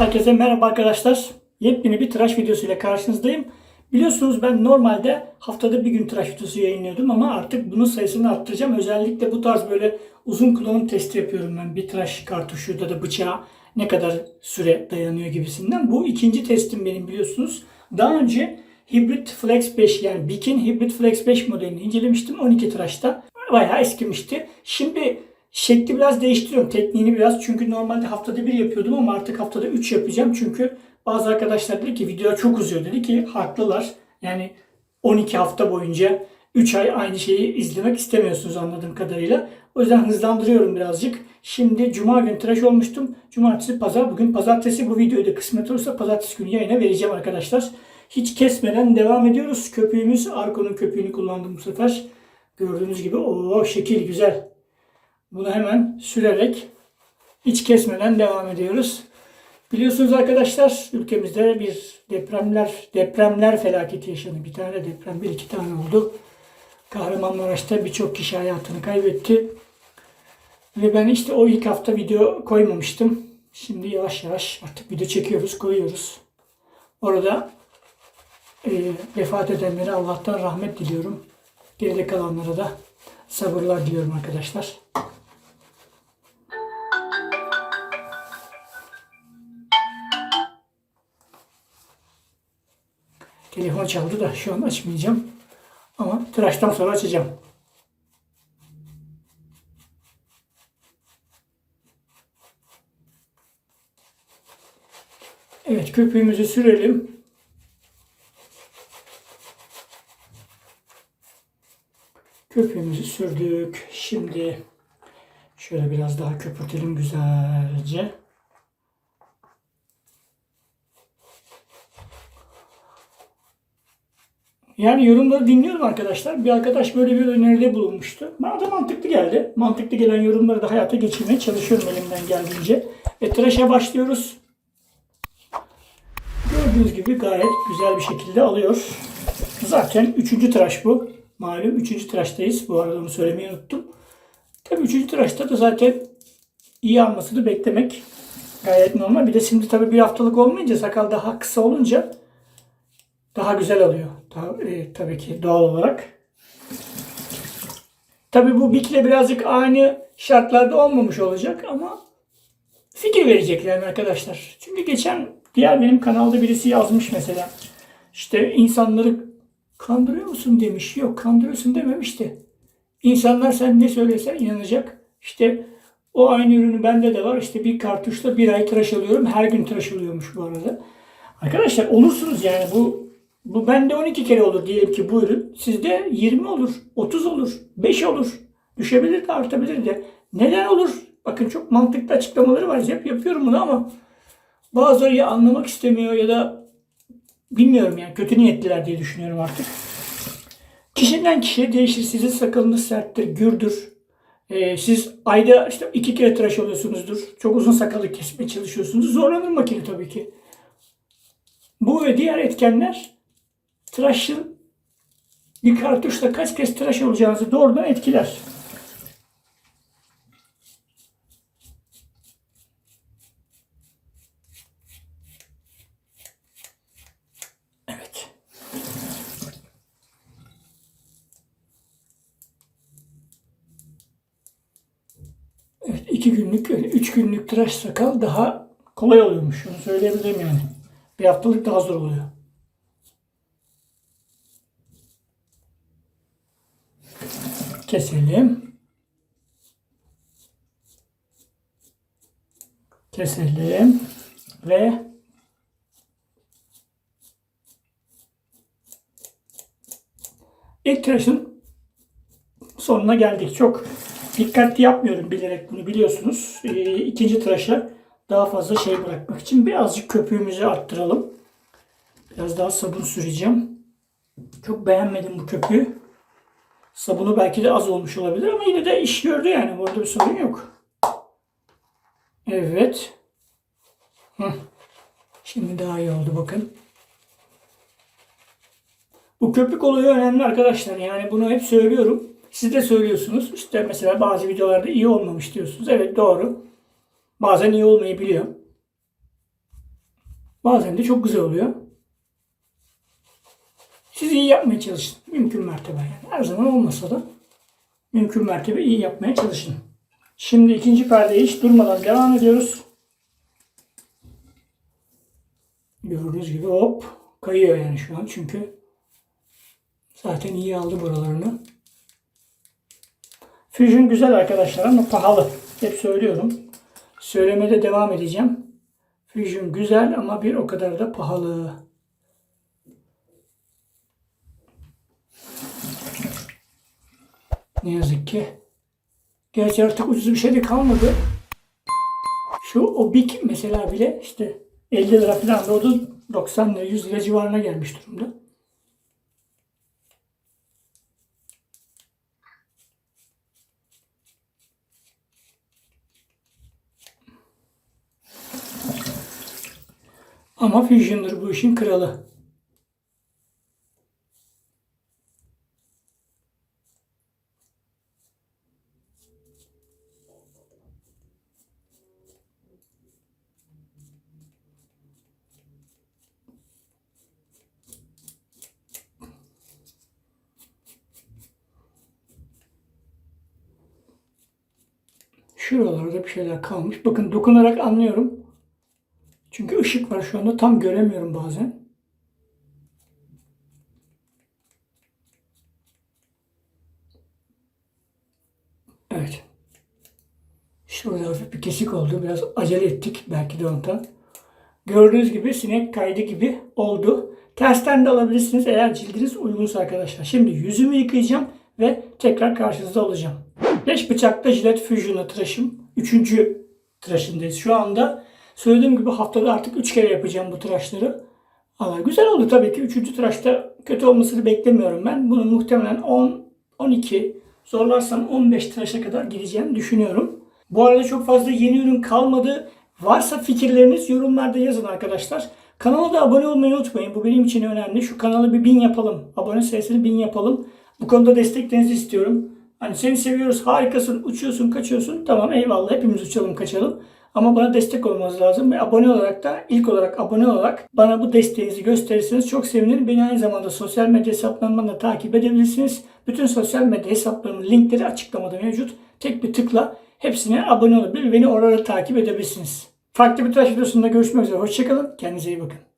Herkese merhaba arkadaşlar. Yepyeni bir tıraş videosuyla karşınızdayım. Biliyorsunuz ben normalde haftada bir gün tıraş videosu yayınlıyordum ama artık bunun sayısını arttıracağım. Özellikle bu tarz böyle uzun kullanım testi yapıyorum ben. Bir tıraş kartuşu ya da bıçağa ne kadar süre dayanıyor gibisinden. Bu ikinci testim benim biliyorsunuz. Daha önce Hybrid Flex 5 yani Bikin Hybrid Flex 5 modelini incelemiştim 12 tıraşta. Bayağı eskimişti. Şimdi Şekli biraz değiştiriyorum. Tekniğini biraz. Çünkü normalde haftada bir yapıyordum ama artık haftada 3 yapacağım. Çünkü bazı arkadaşlar dedi ki video çok uzuyor. Dedi ki haklılar. Yani 12 hafta boyunca 3 ay aynı şeyi izlemek istemiyorsunuz anladığım kadarıyla. O yüzden hızlandırıyorum birazcık. Şimdi cuma günü tıraş olmuştum. Cumartesi, pazar. Bugün pazartesi bu videoyu da kısmet olursa pazartesi günü yayına vereceğim arkadaşlar. Hiç kesmeden devam ediyoruz. Köpüğümüz Arko'nun köpüğünü kullandım bu sefer. Gördüğünüz gibi o şekil güzel. Bunu hemen sürerek hiç kesmeden devam ediyoruz. Biliyorsunuz arkadaşlar ülkemizde bir depremler depremler felaketi yaşandı. Bir tane deprem, bir iki tane oldu. Kahramanmaraş'ta birçok kişi hayatını kaybetti. Ve ben işte o ilk hafta video koymamıştım. Şimdi yavaş yavaş artık video çekiyoruz, koyuyoruz. Orada e, vefat edenlere Allah'tan rahmet diliyorum. Geride kalanlara da sabırlar diliyorum arkadaşlar. Telefon çaldı da şu an açmayacağım. Ama tıraştan sonra açacağım. Evet köpüğümüzü sürelim. Köpüğümüzü sürdük. Şimdi şöyle biraz daha köpürtelim güzelce. Yani yorumları dinliyorum arkadaşlar. Bir arkadaş böyle bir öneride bulunmuştu. Bana da mantıklı geldi. Mantıklı gelen yorumları da hayata geçirmeye çalışıyorum elimden geldiğince. Ve tıraşa başlıyoruz. Gördüğünüz gibi gayet güzel bir şekilde alıyor. Zaten üçüncü tıraş bu. Malum üçüncü tıraştayız. Bu arada onu söylemeyi unuttum. Tabii üçüncü tıraşta da zaten iyi almasını beklemek gayet normal. Bir de şimdi tabii bir haftalık olmayınca sakal daha kısa olunca daha güzel alıyor. Daha, e, tabii ki doğal olarak. Tabii bu Bik'le birazcık aynı şartlarda olmamış olacak ama fikir verecekler arkadaşlar. Çünkü geçen diğer benim kanalda birisi yazmış mesela. İşte insanları kandırıyor musun demiş. Yok kandırıyorsun dememişti. İnsanlar sen ne söylesen inanacak. İşte o aynı ürünü bende de var. İşte bir kartuşta bir ay tıraş alıyorum. Her gün tıraş alıyormuş bu arada. Arkadaşlar olursunuz yani bu bu bende 12 kere olur diyelim ki bu ürün. Sizde 20 olur, 30 olur, 5 olur. Düşebilir de artabilir de. Neden olur? Bakın çok mantıklı açıklamaları var. Hep yapıyorum bunu ama bazıları ya anlamak istemiyor ya da bilmiyorum yani kötü niyetliler diye düşünüyorum artık. Kişiden kişiye değişir. Sizin sakalınız serttir, gürdür. Ee, siz ayda işte iki kere tıraş oluyorsunuzdur. Çok uzun sakalı kesmeye çalışıyorsunuz. Zorlanır makine tabii ki. Bu ve diğer etkenler tıraşın bir kartuşla kaç kez tıraş olacağınızı doğrudan etkiler. Evet. Evet, iki günlük, üç günlük tıraş sakal daha kolay oluyormuş. Onu söyleyebilirim yani. Bir haftalık daha zor oluyor. Keselim. Keselim. Ve ilk tıraşın sonuna geldik. Çok dikkatli yapmıyorum bilerek bunu biliyorsunuz. Ee, ikinci tıraşa daha fazla şey bırakmak için birazcık köpüğümüzü arttıralım. Biraz daha sabun süreceğim. Çok beğenmedim bu köpüğü. Sabunu belki de az olmuş olabilir ama yine de iş gördü yani. Burada bir sorun yok. Evet. Şimdi daha iyi oldu bakın. Bu köpük olayı önemli arkadaşlar. Yani bunu hep söylüyorum. Siz de söylüyorsunuz. İşte mesela bazı videolarda iyi olmamış diyorsunuz. Evet doğru. Bazen iyi olmayabiliyor. Bazen de çok güzel oluyor. Siz iyi yapmaya çalışın. Mümkün mertebe yani. Her zaman olmasa da mümkün mertebe iyi yapmaya çalışın. Şimdi ikinci perdeyi hiç durmadan devam ediyoruz. Gördüğünüz gibi hop kayıyor yani şu an çünkü zaten iyi aldı buralarını. Fusion güzel arkadaşlar ama pahalı. Hep söylüyorum. Söylemede devam edeceğim. Fusion güzel ama bir o kadar da pahalı. Ne yazık ki. Gerçi artık ucuz bir şey de kalmadı. Şu o Big mesela bile işte 50 lira falan da o da 90 lira 100 lira civarına gelmiş durumda. Ama Fusion'dır bu işin kralı. Şuralarda bir şeyler kalmış. Bakın dokunarak anlıyorum. Çünkü ışık var şu anda tam göremiyorum bazen. Evet. Şurada hafif bir kesik oldu. Biraz acele ettik belki de ondan. Gördüğünüz gibi sinek kaydı gibi oldu. Tersten de alabilirsiniz eğer cildiniz uygunsa arkadaşlar. Şimdi yüzümü yıkayacağım ve tekrar karşınızda olacağım. Leş bıçakta jilet Fusion'la tıraşım. Üçüncü tıraşındayız şu anda. Söylediğim gibi haftada artık 3 kere yapacağım bu tıraşları. Ama güzel oldu tabii ki. Üçüncü tıraşta kötü olmasını beklemiyorum ben. Bunu muhtemelen 10, 12, zorlarsam 15 tıraşa kadar gideceğini düşünüyorum. Bu arada çok fazla yeni ürün kalmadı. Varsa fikirleriniz yorumlarda yazın arkadaşlar. Kanala da abone olmayı unutmayın. Bu benim için önemli. Şu kanalı bir bin yapalım. Abone sayısını bin yapalım. Bu konuda desteklerinizi istiyorum. Hani seni seviyoruz, harikasın, uçuyorsun, kaçıyorsun. Tamam eyvallah hepimiz uçalım, kaçalım. Ama bana destek olmanız lazım ve abone olarak da ilk olarak abone olarak bana bu desteğinizi gösterirseniz çok sevinirim. Beni aynı zamanda sosyal medya hesaplarımdan da takip edebilirsiniz. Bütün sosyal medya hesaplarımın linkleri açıklamada mevcut. Tek bir tıkla hepsine abone olabilir. Beni orada takip edebilirsiniz. Farklı bir tıraş videosunda görüşmek üzere. Hoşçakalın. Kendinize iyi bakın.